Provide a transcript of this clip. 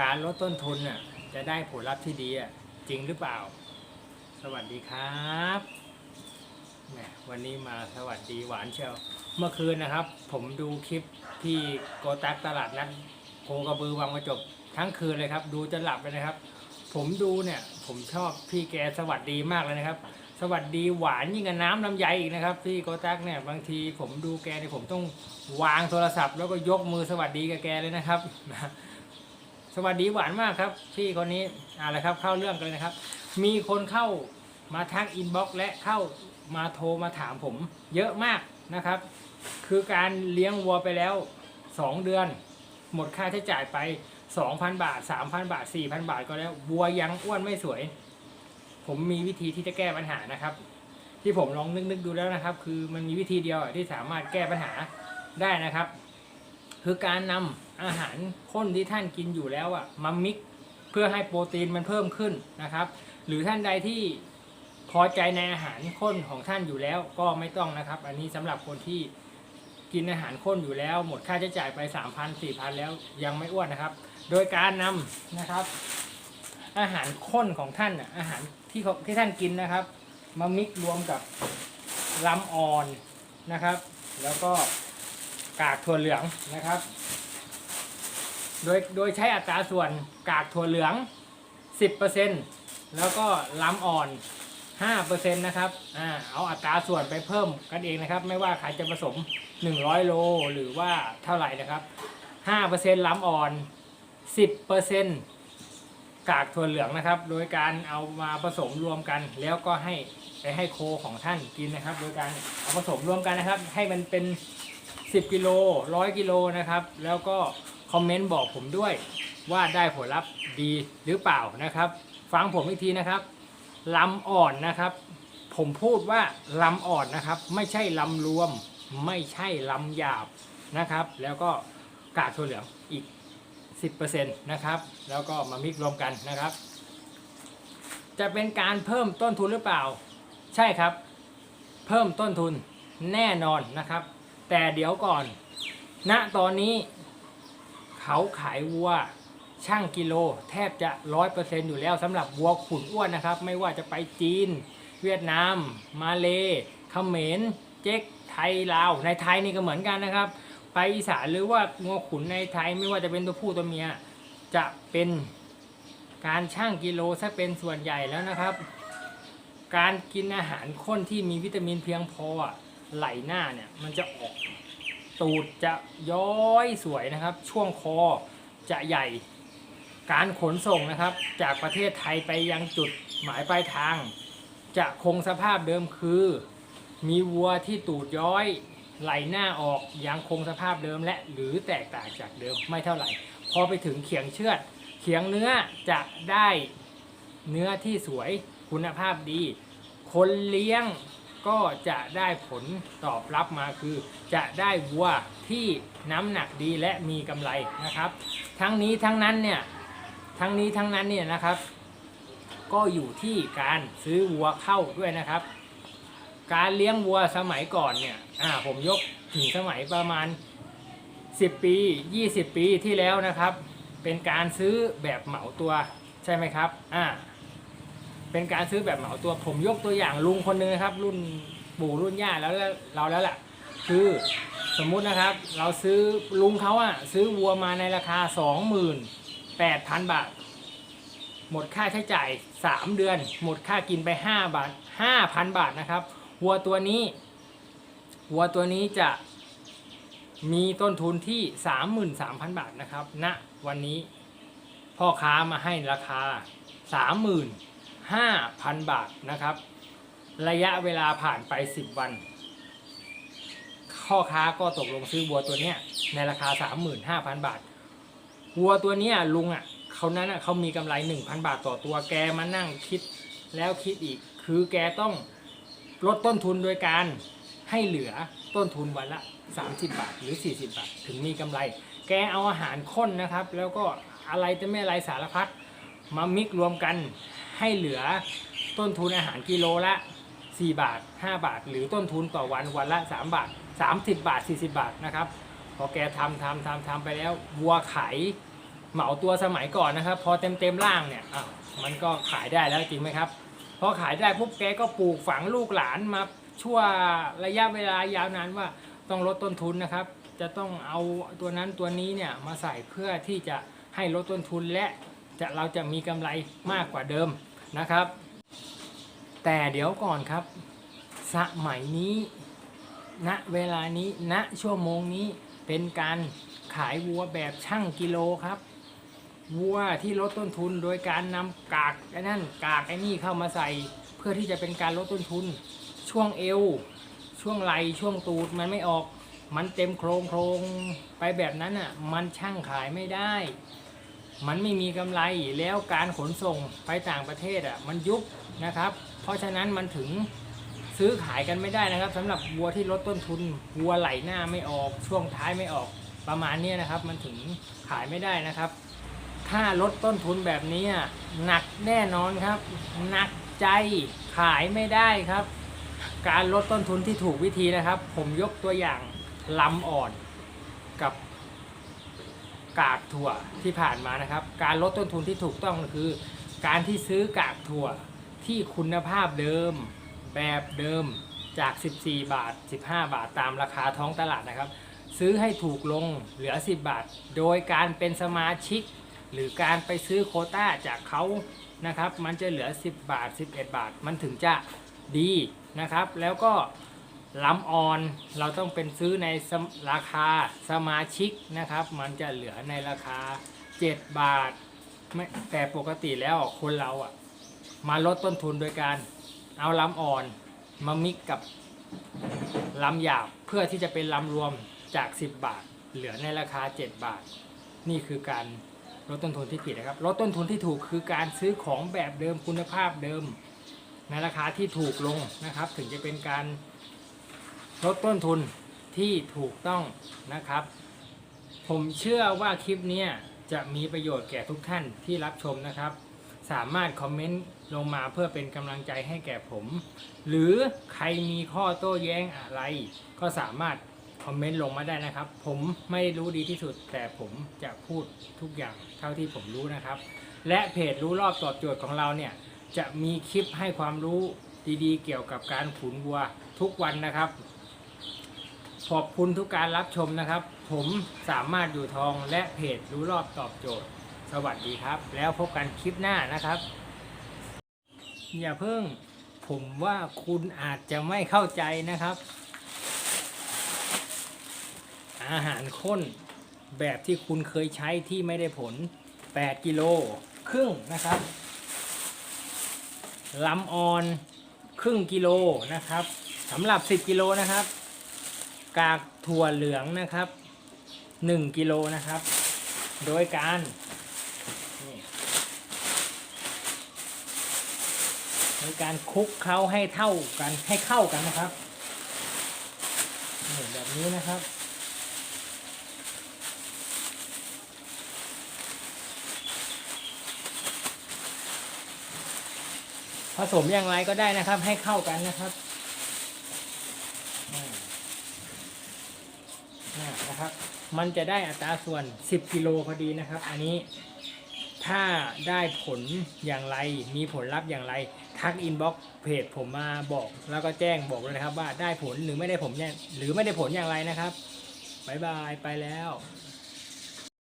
การลดต้นทุนน่ะจะได้ผลลัพธ์ที่ดีอะจริงหรือเปล่า สวัสดีครับแหมวันนี้มาสวัสดีหวานเชียวเมื่อคืนนะครับ ผมดูคลิปที่โกตักตลาดนัดโคกระบือวังประจบทั้งคืนเลยครับ ดูจนหลับเลยนะครับ ผมดูเนี่ย ผมชอบพี่แกสวัสดีมากเลยนะครับ สวัสดีหวานยิ่งกับน้ำลำไยอีกนะครับพี่โกตักเนี่ยบางทีผมดูแกเนี่ยผมต้องวางโทรศัพท์ แล้วก็ยกมือสวัสดีกับแกเลยนะครับ สวัสดีหวานมากครับ พี่คนนี้อาละครับเข้าเรื่องกันเลยนะครับ มีคนเข้ามาทักอินบ็อกซ์และเข้ามาโทรมาถามผม เยอะมากนะครับ คือการเลี้ยงวัวไปแล้ว 2 เดือน หมดค่าใช้จ่ายไป 2,000 บาท 3,000 บาท 4,000 บาทก็แล้ววัวยังอ้วนไม่สวย ผมมีวิธีที่จะแก้ปัญหานะครับ ที่ผมลองนึกๆดูแล้วนะครับ คือมันมีวิธีเดียวที่สามารถแก้ปัญหาได้นะครับ คือการนำอาหารข้นที่ท่านกินอยู่แล้วอะมามิกเพื่อให้โปรตีนมันเพิ่มขึ้นนะครับ หรือท่านใดที่พอใจในอาหารข้นของท่านอยู่แล้วก็ไม่ต้องนะครับ อันนี้สำหรับคนที่กินอาหารข้นอยู่แล้ว หมดค่าใช้จ่ายไป 3,000 4,000 แล้วยังไม่อ้วนนะครับ โดยการนำนะครับ อาหารข้นของท่านอาหารที่ที่ท่านกินนะครับ มามิกรวมกับลำอ่อนนะครับ แล้วก็ กากถั่วเหลืองนะครับ โดยโดยใช้อัตราส่วนกากถั่วเหลือง 10%แล้วก็ล้ำอ่อน 5%นะครับอ่าเอาอัตราส่วนไปเพิ่มกันเองนะครับ ไม่ว่าใครจะผสม 100 โลหรือว่าเท่าไหร่นะครับ5%ล้ำอ่อน 10%กากถั่วเหลืองนะครับ โดยการเอามาผสมรวมกัน แล้วก็ให้ไปให้โคของท่านกินนะครับ โดยการเอาผสมรวมกันนะครับ ให้มันเป็น 10กิโล100กิโลนะครับ แล้วก็คอมเมนต์บอกผมด้วยว่าได้ผลลัพธ์ดีหรือเปล่านะครับ ฟังผมอีกทีนะครับลำอ่อนนะครับ ผมพูดว่าลำอ่อนนะครับ ไม่ใช่ลำรวม ไม่ใช่ลำหยาบนะครับ แล้วก็กากถั่วเหลืองอีก 10%นะครับ แล้วก็มามิกรวมกันนะครับ จะเป็นการเพิ่มต้นทุนหรือเปล่า ใช่ครับ เพิ่มต้นทุนแน่นอนนะครับ แต่เดี๋ยวก่อน ณตอนนี้ เขาขายวัวช่างกิโล แทบจะร้อยเปอร์เซ็นอยู่แล้วสำหรับวัวขุนอ้วนนะครับ ไม่ว่าจะไปจีน เวียดนาม มาเลเขมรเจ๊กไทยลาวในไทยนี่ก็เหมือนกันนะครับ ไปอีสานหรือว่างัวขุนในไทยไม่ว่าจะเป็นตัวผู้ตัวเมียจะเป็นการช่างกิโลซะเป็นส่วนใหญ่แล้วนะครับ การกินอาหารข้นที่มีวิตามินเพียงพออะ ไหลหน้าเนี่ยมันจะออกตูดจะย้อยสวยนะครับ ช่วงคอจะใหญ่ การขนส่งนะครับ จากประเทศไทยไปยังจุดหมายปลายทาง จะคงสภาพเดิมคือ มีวัวที่ตูดย้อยไหลหน้าออกยังคงสภาพเดิมและหรือแตกต่างจากเดิมไม่เท่าไหร่ พอไปถึงเขียงเชือด เขียงเนื้อจะได้เนื้อที่สวยคุณภาพดี คนเลี้ยง ก็จะได้ผลตอบรับมาคือ จะได้วัวที่น้ำหนักดีและมีกำไรนะครับ ทั้งนี้ทั้งนั้นเนี่ยทั้งนี้ทั้งนั้นเนี่ยนะครับ ก็อยู่ที่การซื้อวัวเข้าด้วยนะครับ การเลี้ยงวัวสมัยก่อนเนี่ยอ่าผมยกถึงสมัยประมาณ 10 ปี 20 ปีที่แล้วนะครับ เป็นการซื้อแบบเหมาตัวใช่ไหมครับอ่า เป็นการซื้อแบบเหมาตัวผมยกตัวอย่างลุงคนหนึงนะครับ รุ่นปู่รุ่นย่าแล้วเราแล้วแหละคือสมมุตินะครับ เราซื้อลุงเขาอะซื้อวัวมาในราคา 28,000 บาท หมดค่าใช้จ่าย 3 เดือน หมดค่ากินไป 5 บาท 5,000 บาทนะครับวัวตัวนี้วัวตัวนี้จะมีต้นทุนที่ 33,000 บาทนะครับณวันนี้พ่อค้ามาให้ราคา 30,000 5,000 บาทนะครับ ระยะเวลาผ่านไป 10 วันพ่อค้าก็ตกลงซื้อวัวตัวเนี้ยในราคา 35,000 บาท วัวตัวเนี้ยลุงอะเขานั้นอะเขามีกำไร 1,000 บาทต่อตัวแกมานั่งคิดแล้วคิดอีก คือแกต้องลดต้นทุนโดยการให้เหลือต้นทุนวันละ 30 บาทหรือ 40 บาท ถึงมีกำไร แกเอาอาหารข้นนะครับ แล้วก็อะไรจะไม่อะไรสารพัดมามิกรวมกัน ให้เหลือต้นทุนอาหารกิโลละ 4 บาท 5 บาท หรือต้นทุนต่อวันวันละ 3 บาท 30 บาท 40 บาทนะครับ พอแกทำทำทำทำไปแล้ววัวไขเหมาตัวสมัยก่อนนะครับ พอเต็มเต็มๆร่างเนี่ยอะมันก็ขายได้แล้วจริงไหมครับ พอขายได้ปุ๊บแกก็ปลูกฝังลูกหลานมาชั่วระยะเวลายาวนานว่าต้องลดต้นทุนนะครับ จะต้องเอาตัวนั้นตัวนี้เนี่ยมาใส่เพื่อที่จะให้ลดต้นทุนและ จะเราจะมีกำไรมากกว่าเดิมนะครับ แต่เดี๋ยวก่อนครับ สมัยนี้ณเวลานี้ณชั่วโมงนี้เป็นการขายวัวแบบช่างกิโลครับ วัวที่ลดต้นทุนโดยการนำกากไอ้นั่นกากไอ้นี่เข้ามาใส่ เพื่อที่จะเป็นการลดต้นทุน ช่วงเอว ช่วงไหล่ช่วงตูดมันไม่ออก มันเต็มโครงโครงไปแบบนั้นอะ มันช่างขายไม่ได้ มันไม่มีกำไรแล้วการขนส่งไปต่างประเทศอะมันยุบนะครับ เพราะฉะนั้นมันถึงซื้อขายกันไม่ได้นะครับสำหรับวัวที่ลดต้นทุนวัวไหลหน้าไม่ออก ช่วงท้ายไม่ออกประมาณนี้นะครับ มันถึงขายไม่ได้นะครับ ถ้าลดต้นทุนแบบนี้อะหนักแน่นอนครับ หนักใจขายไม่ได้ครับ การลดต้นทุนที่ถูกวิธีนะครับ ผมยกตัวอย่างลำอ่อนกับ กากถั่วที่ผ่านมานะครับ การลดต้นทุนที่ถูกต้องคือ การที่ซื้อกากถั่วที่คุณภาพเดิมแบบเดิมจาก 14 บาท 15 บาทตามราคาท้องตลาดนะครับ ซื้อให้ถูกลงเหลือ 10 บาท โดยการเป็นสมาชิก หรือการไปซื้อโคต้าจากเขานะครับ มันจะเหลือ 10 บาท 11 บาท มันถึงจะดีนะครับ แล้วก็ ล้ำออนเราต้องเป็นซื้อในราคาสมาชิกนะครับ มันจะเหลือในราคา 7 บาทไม่แต่ปกติแล้วคนเราอะ มาลดต้นทุนโดยการเอาล้ำอ่อนมามิกกับล้ำหยาบเพื่อที่จะเป็นล้ำรวมจาก 10 บาท เหลือในราคา 7 บาท นี่คือการลดต้นทุนที่ผิดนะครับลดต้นทุนที่ถูกคือการซื้อของแบบเดิมคุณภาพเดิม ในราคาที่ถูกลงนะครับ ถึงจะเป็นการ ลดต้นทุนที่ถูกต้องนะครับ ผมเชื่อว่าคลิปนี้จะมีประโยชน์แก่ทุกท่านที่รับชมนะครับ สามารถคอมเมนต์ลงมาเพื่อเป็นกำลังใจให้แก่ผม หรือใครมีข้อโต้แย้งอะไร ก็สามารถคอมเมนต์ลงมาได้นะครับ ผมไม่รู้ดีที่สุด แต่ผมจะพูดทุกอย่างเท่าที่ผมรู้นะครับ และเพจรู้รอบตอบโจทย์ของเราเนี่ย จะมีคลิปให้ความรู้ดีๆ เกี่ยวกับการขุนวัวทุกวันนะครับ ขอบคุณทุกการรับชมนะครับ ผมสามารถอยู่ทองและเพจรู้รอบตอบโจทย์ สวัสดีครับ แล้วพบกันคลิปหน้านะครับ อย่าเพิ่งผมว่าคุณอาจจะไม่เข้าใจนะครับ อาหารข้นแบบที่คุณเคยใช้ที่ไม่ได้ผล 8 กิโลครึ่งนะครับลำออนครึ่งกิโลนะครับสำหรับ 10 กิโลนะครับ กากถั่วเหลืองนะครับ 1กิโลนะครับ โดยการโดยการคลุกเขาให้เท่ากันให้เข้ากันนะครับแบบนี้นะครับผสมอย่างไรก็ได้นะครับให้เข้ากันนะครับอ่าอ่านะครับ มันจะได้อัตราส่วน 10 กิโลพอดีนะครับ อันนี้ถ้าได้ผลอย่างไร มีผลลัพธ์อย่างไร ทักอินบ็อกเพจผมมาบอก แล้วก็แจ้งบอกเลยนะครับว่าได้ผลหรือไม่ได้ผลเนี่ยหรือไม่ได้ผลอย่างไรนะครับบายบายไปแล้ว